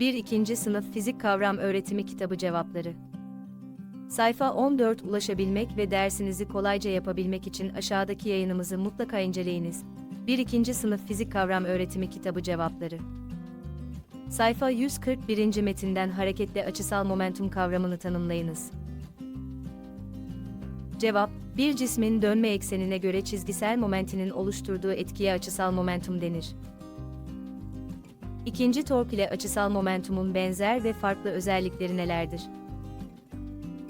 1. 2. Sınıf Fizik Kavram Öğretimi Kitabı Cevapları Sayfa 14 Ulaşabilmek ve dersinizi kolayca yapabilmek için aşağıdaki yayınımızı mutlaka inceleyiniz. 1. 2. Sınıf Fizik Kavram Öğretimi Kitabı Cevapları Sayfa 141. Metinden hareketle açısal momentum kavramını tanımlayınız. Cevap, bir cismin dönme eksenine göre çizgisel momentinin oluşturduğu etkiye açısal momentum denir. İkinci tork ile açısal momentumun benzer ve farklı özellikleri nelerdir?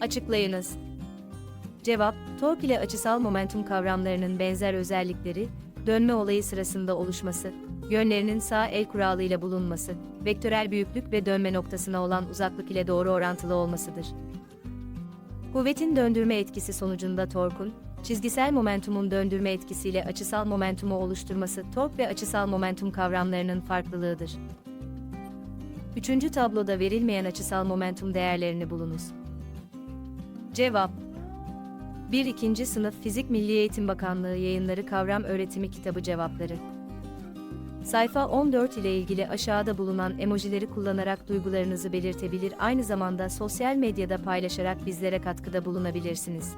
Açıklayınız. Cevap, tork ile açısal momentum kavramlarının benzer özellikleri, dönme olayı sırasında oluşması, yönlerinin sağ el kuralıyla bulunması, vektörel büyüklük ve dönme noktasına olan uzaklık ile doğru orantılı olmasıdır. Kuvvetin döndürme etkisi sonucunda torkun, çizgisel momentumun döndürme etkisiyle açısal momentumu oluşturması tork ve açısal momentum kavramlarının farklılığıdır. Üçüncü tabloda verilmeyen açısal momentum değerlerini bulunuz. Cevap 1. 2. Sınıf Fizik Milli Eğitim Bakanlığı Yayınları Kavram Öğretimi Kitabı Cevapları Sayfa 14 ile ilgili aşağıda bulunan emojileri kullanarak duygularınızı belirtebilir aynı zamanda sosyal medyada paylaşarak bizlere katkıda bulunabilirsiniz.